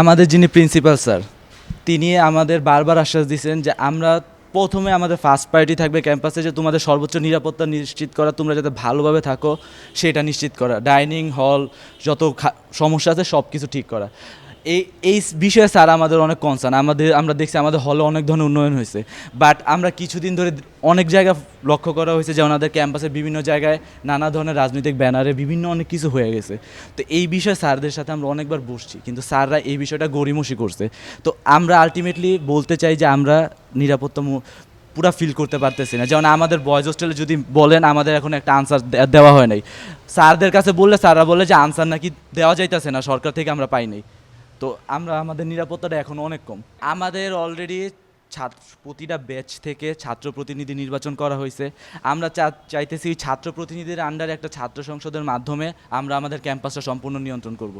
আমাদের যিনি principal sir, তিনি আমাদের বারবার আশ্বাস দিয়েছেন যে আমরা প্রথমে আমাদের ফার্স্ট প্রায়োরিটি থাকবে ক্যাম্পাসে যে তোমাদের সর্বোচ্চ নিরাপত্তা নিশ্চিত করা, তোমরা যাতে ভালোভাবে থাকো, সেটা নিশ্চিত করা। ডাইনিং হল, যত সমস্যা আছে সব কিছু ঠিক করা। এই এই বিষয়ে স্যার আমাদের অনেক কনসার্ন আমাদের, আমরা দেখছি আমাদের হলে অনেক ধরনের উন্নয়ন হয়েছে। বাট আমরা কিছুদিন ধরে অনেক জায়গা লক্ষ্য করা হয়েছে যে ওনাদের ক্যাম্পাসের বিভিন্ন জায়গায় নানা ধরনের রাজনৈতিক ব্যানারে বিভিন্ন অনেক কিছু হয়ে গেছে। তো এই বিষয়ে স্যারদের সাথে আমরা অনেকবার বসছি। কিন্তু স্যাররা এই বিষয়টা গড়িমসি করছে। তো আমরা আলটিমেটলি বলতে চাই যে আমরা নিরাপত্তা পুরা ফিল করতে পারতেছি না। যেমন আমাদের বয়েজ হোস্টেলে যদি বলেন, আমাদের এখন একটা আনসার দেওয়া হয় নাই। স্যারদের কাছে বললে, স্যাররা বলে যে আনসার নাকি দেওয়া যাইতেছে না, সরকার থেকে আমরা পাই নাই। তো আমরা, আমাদের নিরাপত্তাটা এখন অনেক কম। আমাদের অলরেডি ছাত্র প্রতিটা ব্যাচ থেকে ছাত্র প্রতিনিধি নির্বাচন করা হয়েছে। আমরা চাইতেছি ছাত্র প্রতিনিধির আন্ডারে একটা ছাত্র সংসদের মাধ্যমে আমরা আমাদের ক্যাম্পাসটা সম্পূর্ণ নিয়ন্ত্রণ করব।